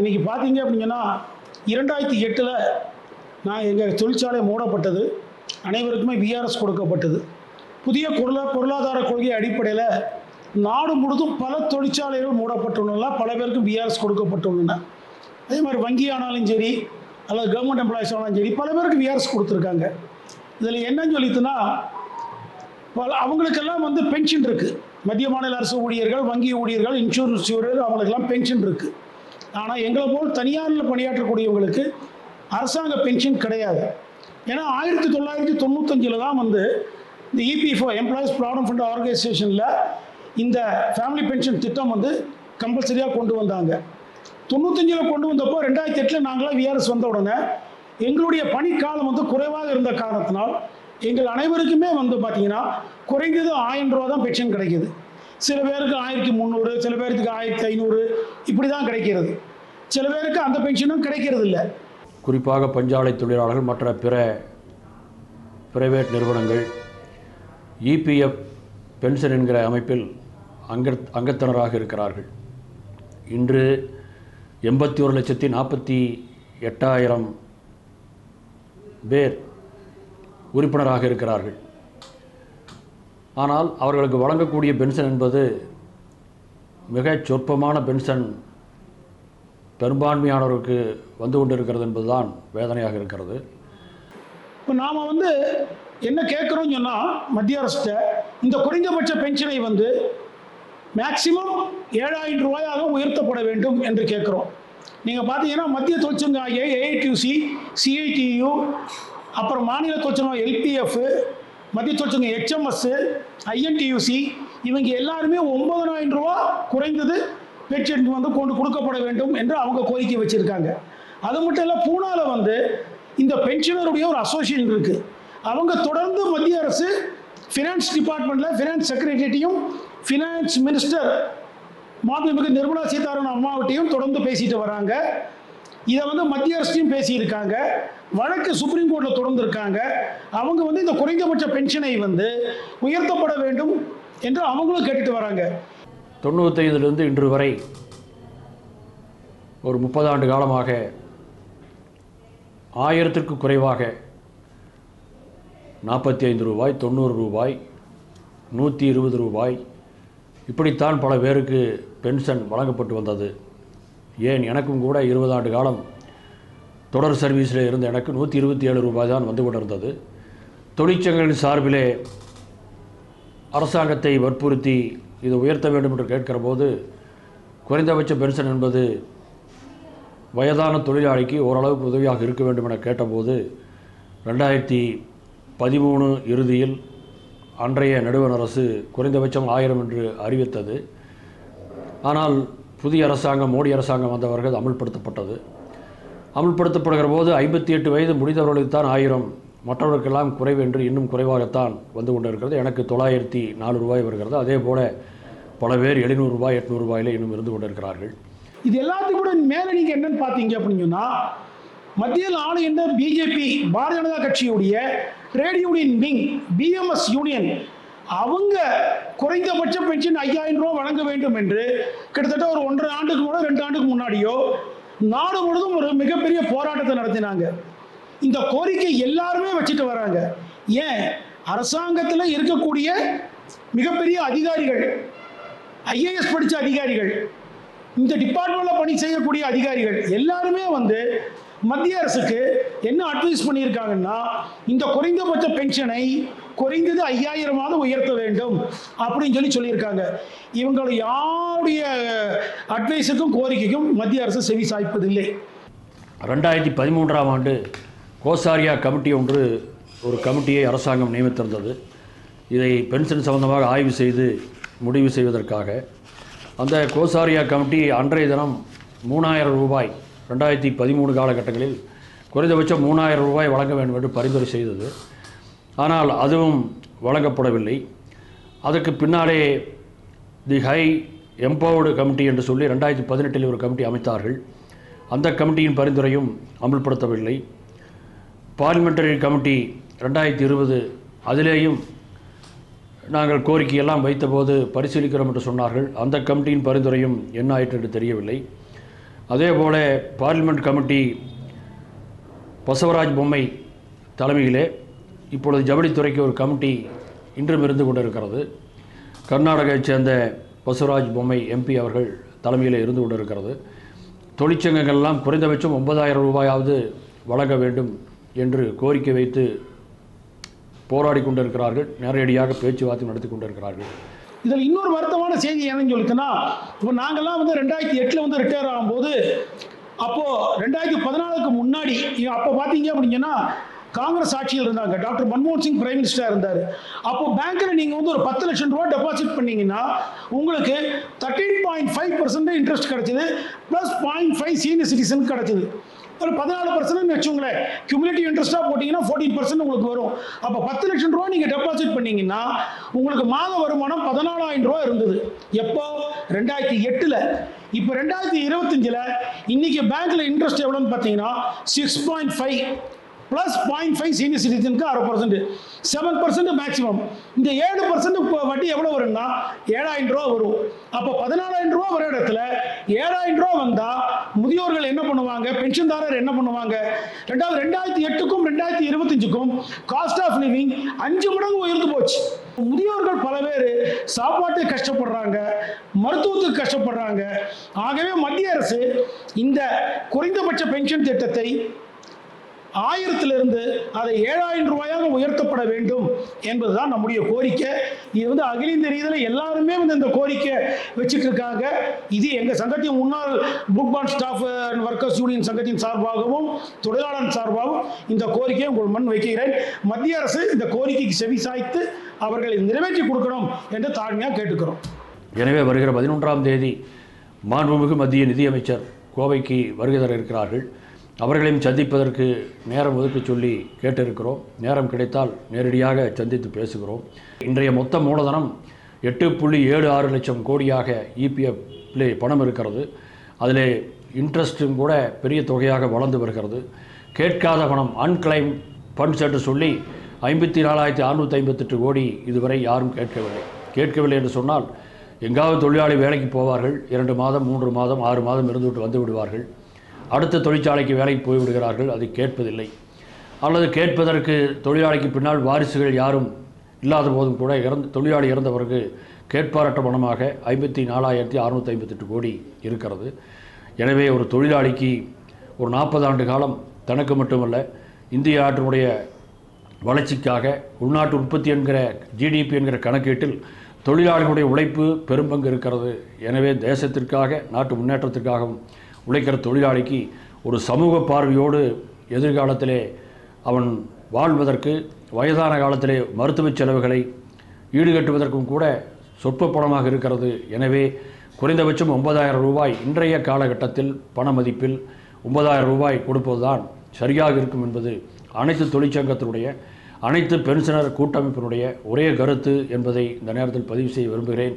இன்றைக்கி பார்த்தீங்க அப்படிங்கன்னா இரண்டாயிரத்தி எட்டில் நான் எங்கள் தொழிற்சாலை மூடப்பட்டது. அனைவருக்குமே விஆர்எஸ் கொடுக்கப்பட்டது. புதிய பொருளா பொருளாதார கொள்கை அடிப்படையில் நாடு முழுதும் பல தொழிற்சாலைகள் மூடப்பட்டுள்ளன. பல பேருக்கு விஆர்எஸ் கொடுக்கப்பட்டுள்ளன. அதே மாதிரி வங்கி ஆனாலும் சரி அல்லது கவர்மெண்ட் எம்ப்ளாயிஸ் ஆனாலும் சரி பல பேருக்கு விஆர்எஸ் கொடுத்துருக்காங்க. இதில் என்னன்னு சொல்லிட்டுனா பல அவங்களுக்கெல்லாம் வந்து பென்ஷன் இருக்குது மத்திய மாநில அரசு ஊழியர்கள் வங்கி ஊழியர்கள் இன்சூரன்ஸ் ஊழியர்கள் அவங்களுக்கெல்லாம் பென்ஷன் இருக்குது ஆனால் எங்களை போல் தனியாரில் பணியாற்றக்கூடியவங்களுக்கு அரசாங்க பென்ஷன் கிடையாது. ஏன்னா ஆயிரத்தி தொள்ளாயிரத்தி தொண்ணூத்தஞ்சில் தான் வந்து இந்த இபிஎஃப்ஓ எம்ப்ளாயிஸ் ப்ராப்ளம் ஃபண்ட் ஆர்கனைசேஷனில் இந்த ஃபேமிலி பென்ஷன் திட்டம் வந்து கம்பல்சரியாக கொண்டு வந்தாங்க. தொண்ணூத்தஞ்சில் கொண்டு வந்தப்போ ரெண்டாயிரத்தி எட்டில் நாங்களாம் விஆர்எஸ் வந்த உடனே எங்களுடைய பணிக்காலம் வந்து குறைவாக இருந்த காரணத்தினால் எங்கள் அனைவருக்குமே வந்து பார்த்தீங்கன்னா குறைந்தது ஆயிரம் ரூபா தான் பென்ஷன் கிடைக்குது. சில பேருக்கு ஆயிரத்தி முந்நூறு சில பேருக்கு ஆயிரத்தி ஐநூறு இப்படி தான் கிடைக்கிறது. சில பேருக்கு அந்த பென்ஷனும் கிடைக்கிறது இல்லை. குறிப்பாக பஞ்சாலை தொழிலாளர்கள் மற்ற பிற பிரைவேட் நிறுவனங்கள் இபிஎஃப் பென்ஷன் என்கிற அமைப்பில் அங்க அங்கத்தினராக இருக்கிறார்கள். இன்று எண்பத்தி ஒரு லட்சத்தி நாற்பத்தி எட்டாயிரம் பேர் உறுப்பினராக இருக்கிறார்கள். ஆனால் அவர்களுக்கு வழங்கக்கூடிய பென்ஷன் என்பது மிகச் சொற்பமான பென்ஷன் பெரும்பான்மையானவருக்கு வந்து கொண்டிருக்கிறது என்பதுதான் வேதனையாக இருக்கிறது. இப்போ நாம் வந்து என்ன கேட்குறோம்னு சொன்னால் மத்திய அரசிட்ட இந்த குறைந்தபட்ச பென்ஷனை வந்து மேக்சிமம் ஏழாயிரம் ரூபாயாக உயர்த்தப்பட வேண்டும் என்று கேட்குறோம். நீங்கள் பார்த்தீங்கன்னா மத்திய தொழிற்சங்க ஆகிய ஏஐடியூசி சிஐடியு அப்புறம் மாநில தொழிற்சங்கம் எல்பிஎஃப் மத்திய தொழிற்சங்க ஹெச்எம்எஸ் ஐஎன்டியூசி இவங்க எல்லாருமே ஒன்பதனாயிரம் ரூபா குறைந்தது பென்ஷன் வந்து கொண்டு கொடுக்கப்பட வேண்டும் என்று அவங்க கோரிக்கை வச்சுருக்காங்க. அது மட்டும் இல்லை பூனாவில் வந்து இந்த பென்ஷனருடைய ஒரு அசோசியேஷன் இருக்குது அவங்க தொடர்ந்து மத்திய அரசு ஃபினான்ஸ் டிபார்ட்மெண்ட்டில் ஃபினான்ஸ் செக்ரட்டரியையும் ஃபினான்ஸ் மினிஸ்டர் மாண்புமிகு நிர்மலா சீதாராமன் அம்மாவட்டையும் தொடர்ந்து பேசிட்டு வராங்க. இதை வந்து மத்திய அரசையும் பேசியிருக்காங்க. வழக்கு சுப்ரீம் கோர்ட்டில் தொடர்ந்துருக்காங்க. அவங்க வந்து இந்த குறைந்தபட்ச பென்ஷனை வந்து உயர்த்தப்பட வேண்டும் என்று அவங்களும் கேட்டுட்டு வராங்க. தொண்ணூத்தைந்துலேருந்து இன்று வரை ஒரு முப்பது ஆண்டு காலமாக ஆயிரத்திற்கு குறைவாக நாற்பத்தி ஐந்து ரூபாய் தொண்ணூறு ரூபாய் நூற்றி இருபது ரூபாய். இப்படித்தான் பல பேருக்கு பென்ஷன் வழங்கப்பட்டு வந்தது. ஏன் எனக்கும் கூட இருபது ஆண்டு காலம் தொடர் சர்வீஸில் இருந்த எனக்கு நூற்றி இருபத்தி ஏழு ரூபாய் தான் வந்து கொண்டிருந்தது. தொழிற்சங்கங்களின் சார்பிலே அரசாங்கத்தை வற்புறுத்தி இது உயர்த்த வேண்டும் என்று கேட்கிற போது குறைந்தபட்ச பென்ஷன் என்பது வயதான தொழிலாளிக்கு ஓரளவுக்கு உதவியாக இருக்க வேண்டும் என கேட்டபோது ரெண்டாயிரத்தி பதிமூணு இறுதியில் அன்றைய நடுவண் அரசு குறைந்தபட்சம் ஆயிரம் என்று அறிவித்தது. ஆனால் புதிய அரசாங்கம் மோடி அரசாங்கம் வந்தவர்கள் அமல்படுத்தப்பட்டது. அமல்படுத்தப்படுகிற போது ஐம்பத்தி எட்டு வயது முடிந்தவர்களுக்கு தான் ஆயிரம். மற்றவர்களுக்கெல்லாம் குறைவு என்று இன்னும் குறைவாகத்தான் வந்து கொண்டிருக்கிறது. எனக்கு தொள்ளாயிரத்தி நாலு ரூபாய் வருகிறது. அதே போல் பல பேர் எழுநூறு எட்நூறுபாயில் இன்னும் இருந்து கொண்டிருக்கிறார்கள். இது எல்லாத்துக்கும் கூட மேலே நீங்கள் என்னன்னு பார்த்தீங்க அப்படின்னு சொன்னால் மத்தியில் ஆளுகின்ற பிஜேபி பாரதிய ஜனதா கட்சியுடைய trade union wing BMS union அவங்க குறைந்தபட்ச பென்ஷன் ஐயாயிரம் ரூபாய் வழங்க வேண்டும் என்று கிட்டத்தட்ட ஒரு ஒன்றரை ஆண்டுக்கு முன்னாடி ரெண்டு ஆண்டுக்கு முன்னாடியோ நாடு முழுவதும் ஒரு மிகப்பெரிய போராட்டத்தை நடத்தினாங்க. இந்த கோரிக்கை எல்லாருமே வச்சுட்டு வராங்க. ஏன்? அரசாங்கத்தில் இருக்கக்கூடிய மிகப்பெரிய அதிகாரிகள் ஐஏஎஸ் படித்த அதிகாரிகள் இந்த டிபார்ட்மெண்ட்டில் பணி செய்யக்கூடிய அதிகாரிகள் எல்லாருமே வந்து மத்திய அரசுக்கு என்ன அட்வைஸ் பண்ணியிருக்காங்கன்னா இந்த குறைந்தபட்ச பென்ஷனை குறைந்தது ஐயாயிரமாவது உயர்த்த வேண்டும் அப்படின்னு சொல்லி சொல்லியிருக்காங்க. இவங்களை யாருடைய அட்வைஸுக்கும் கோரிக்கைக்கும் மத்திய அரசு செவி சாய்ப்பதில்லை. ரெண்டாயிரத்தி பதிமூன்றாம் ஆண்டு கோசாரியா கமிட்டி ஒன்று ஒரு கமிட்டியை அரசாங்கம் நியமித்திருந்தது. இதை பென்ஷன் சம்பந்தமாக ஆய்வு செய்து முடிவு செய்வதற்காக. அந்த கோசாரியா கமிட்டி அன்றைய தினம் மூணாயிரம் ரூபாய் ரெண்டாயிரத்தி பதிமூணு காலகட்டங்களில் குறைந்தபட்சம் மூணாயிரம் ரூபாய் வழங்க வேண்டும் என்று பரிந்துரை செய்தது. ஆனால் அதுவும் வழங்கப்படவில்லை. அதற்கு பின்னாலே தி ஹை எம்பவர்டு கமிட்டி என்று சொல்லி ரெண்டாயிரத்தி பதினெட்டில் ஒரு கமிட்டி அமைத்தார்கள். அந்த கமிட்டியின் பரிந்துரையும் அமல்படுத்தவில்லை பார்லிமெண்டரி கமிட்டி ரெண்டாயிரத்தி இருபது அதிலேயும் நாங்கள் கோரிக்கையெல்லாம் வைத்தபோது பரிசீலிக்கிறோம் என்று சொன்னார்கள். அந்த கமிட்டியின் பரிந்துரையும் என்ன ஆயிற்று என்று தெரியவில்லை. அதே போல பார்லிமெண்ட் கமிட்டி பசவராஜ் பொம்மை தலைமையிலே இப்பொழுது ஜவுளித்துறைக்கு ஒரு கமிட்டி இன்றும் இருந்து கொண்டிருக்கிறது. கர்நாடகைச் சேர்ந்த பசுராஜ் பொம்மை எம்பி அவர்கள் தலைமையில் இருந்து கொண்டிருக்கிறது. தொழிற்சங்கங்கள்லாம் குறைந்தபட்சம் ஒன்பதாயிரம் ரூபாயாவது வழங்க வேண்டும் என்று கோரிக்கை வைத்து போராடி கொண்டிருக்கிறார்கள். நேரடியாக பேச்சுவார்த்தை நடத்தி கொண்டிருக்கிறார்கள். இதில் இன்னொரு வருத்தமான செய்தி என்னன்னு சொல்லிட்டுன்னா இப்போ நாங்கள்லாம் வந்து ரெண்டாயிரத்தி எட்டில் வந்து ரிட்டையர் ஆகும்போது அப்போது ரெண்டாயிரத்தி பதினாலுக்கு முன்னாடி அப்போ பார்த்தீங்க அப்படிங்கன்னா காங்கிரஸ் ஆட்சியில் இருந்தாங்க. டாக்டர் மன்மோகன் சிங் பிரைம் மினிஸ்டராக இருந்தார். அப்போ பேங்க்கில் நீங்கள் வந்து ஒரு பத்து லட்சம் ரூபா டெபாசிட் பண்ணீங்கன்னா உங்களுக்கு thirteen point five percent interest கிடச்சிது plus point five senior citizen கிடச்சிது. ஒரு பதினாலு பர்சன்ட் வச்சுங்களேன் கியூமுலேட்டிவ் இன்ட்ரெஸ்ட்டாக போட்டிங்கன்னா ஃபோர்டீன் பர்சன்ட் உங்களுக்கு வரும். அப்போ பத்து லட்சம் ரூபா நீங்கள் டெபாசிட் பண்ணீங்கன்னா உங்களுக்கு மாத வருமானம் பதினாலாயிரம் ரூபா இருந்தது. எப்போ? ரெண்டாயிரத்தி எட்டில். இப்போ ரெண்டாயிரத்தி இருபத்தஞ்சில் இன்னைக்கு பேங்க்கில் இன்ட்ரெஸ்ட் எவ்வளோன்னு பார்த்தீங்கன்னா six point five plus point five senior சிட்டிசனுக்கு அரை பர்சன்ட் செவன் பர்சன்ட் மேக்ஸிமம் இந்த ஏழு பர்சன்ட் வட்டி எவ்வளோ வரும்னா ஏழாயிரம் ரூபா வரும். அப்போ பதினாலாயிரம் ரூபா வர இடத்துல ஏழாயிரம் ரூபா வந்தால் முதியோர்கள் என்ன பண்ணுவாங்க? பென்ஷன்தாரர் என்ன பண்ணுவாங்க? ரெண்டாவது ரெண்டாயிரத்தி எட்டுக்கும் ரெண்டாயிரத்தி இருபத்தஞ்சுக்கும் காஸ்ட் ஆஃப் லிவிங் அஞ்சு மடங்கு உயர்ந்து போச்சு. முதியோர்கள் பல பேர் சாப்பாட்டுக்கு கஷ்டப்படுறாங்க மருத்துவத்துக்கு கஷ்டப்படுறாங்க. ஆகவே மத்திய அரசு இந்த குறைந்தபட்ச பென்ஷன் திட்டத்தை ஆயிரத்திலிருந்து அதை ஏழாயிரம் ரூபாயாக உயர்த்தப்பட வேண்டும் என்பதுதான் நம்முடைய கோரிக்கை. இது வந்து அகில இந்திய ரீதியில் எல்லாருமே வந்து இந்த கோரிக்கை வச்சுட்டு இருக்காங்க இது எங்கள் சங்கத்தின் முன்னாள் book bond staff and workers union சங்கத்தின் சார்பாகவும் தொழிலாளர் சார்பாகவும் இந்த கோரிக்கையை உங்கள் மண் வைக்கிறேன். மத்திய அரசு இந்த கோரிக்கைக்கு செவி சாய்த்து அவர்களை நிறைவேற்றி கொடுக்கணும் என்று தாழ்மையாக கேட்டுக்கிறோம். எனவே வருகிற பதினொன்றாம் தேதி மாண்புமிகு மத்திய நிதியமைச்சர் கோவைக்கு வருகை தர இருக்கிறார்கள். அவர்களையும் சந்திப்பதற்கு நேரம் ஒதுக்க சொல்லி கேட்டிருக்கிறோம். நேரம் கிடைத்தால் நேரடியாக சந்தித்து பேசுகிறோம். இன்றைய மொத்த மூலதனம் எட்டு புள்ளி ஏழு ஆறு லட்சம் கோடியாக இபிஎஃப்லே பணம் இருக்கிறது. அதில் இன்ட்ரெஸ்ட்டும் கூட பெரிய தொகையாக வளர்ந்து வருகிறது. கேட்காத பணம் அன்கிளைம் ஃபண்ட்ஸ் என்று சொல்லி ஐம்பத்தி நாலாயிரத்தி அறுநூற்றி ஐம்பத்தெட்டு கோடி இதுவரை யாரும் கேட்கவில்லை. கேட்கவில்லை என்று சொன்னால் எங்காவது தொழிலாளி வேலைக்கு போவார்கள். இரண்டு மாதம் மூன்று மாதம் ஆறு மாதம் இருந்துவிட்டு வந்து விடுவார்கள் அடுத்த தொழிற்சாலைக்கு வேலைக்கு போய்விடுகிறார்கள் அதை கேட்பதில்லை. அல்லது கேட்பதற்கு தொழிலாளிக்கு பின்னால் வாரிசுகள் யாரும் இல்லாத போதும் கூட இறந்து தொழிலாளி இறந்த பிறகு கேட்பாரற்ற பணமாக ஐம்பத்தி நாலாயிரத்தி அறுநூற்றி ஐம்பத்தெட்டு கோடி இருக்கிறது. எனவே ஒரு தொழிலாளிக்கு ஒரு நாற்பது ஆண்டு காலம் தனக்கு மட்டுமல்ல இந்திய நாட்டினுடைய வளர்ச்சிக்காக உள்நாட்டு உற்பத்தி என்கிற ஜிடிபி என்கிற கணக்கீட்டில் தொழிலாளிகளுடைய உழைப்பு பெரும்பங்கு இருக்கிறது. எனவே தேசத்திற்காக நாட்டு முன்னேற்றத்திற்காகவும் உழைக்கிற தொழிலாளிக்கு ஒரு சமூக பார்வையோடு எதிர்காலத்திலே அவன் வாழ்வதற்கு வயதான காலத்திலே மருத்துவச் செலவுகளை ஈடுகட்டுவதற்கும் கூட சொற்ப பணமாக இருக்கிறது. எனவே குறைந்தபட்சம் ஒன்பதாயிரம் ரூபாய் இன்றைய காலகட்டத்தில் பண மதிப்பில் ஒன்பதாயிரம் ரூபாய் கொடுப்பதுதான் சரியாக இருக்கும் என்பது அனைத்து தொழிற்சங்கத்தினுடைய அனைத்து பென்ஷனர் கூட்டமைப்பினுடைய ஒரே கருத்து என்பதை இந்த நேரத்தில் பதிவு செய்ய விரும்புகிறேன்.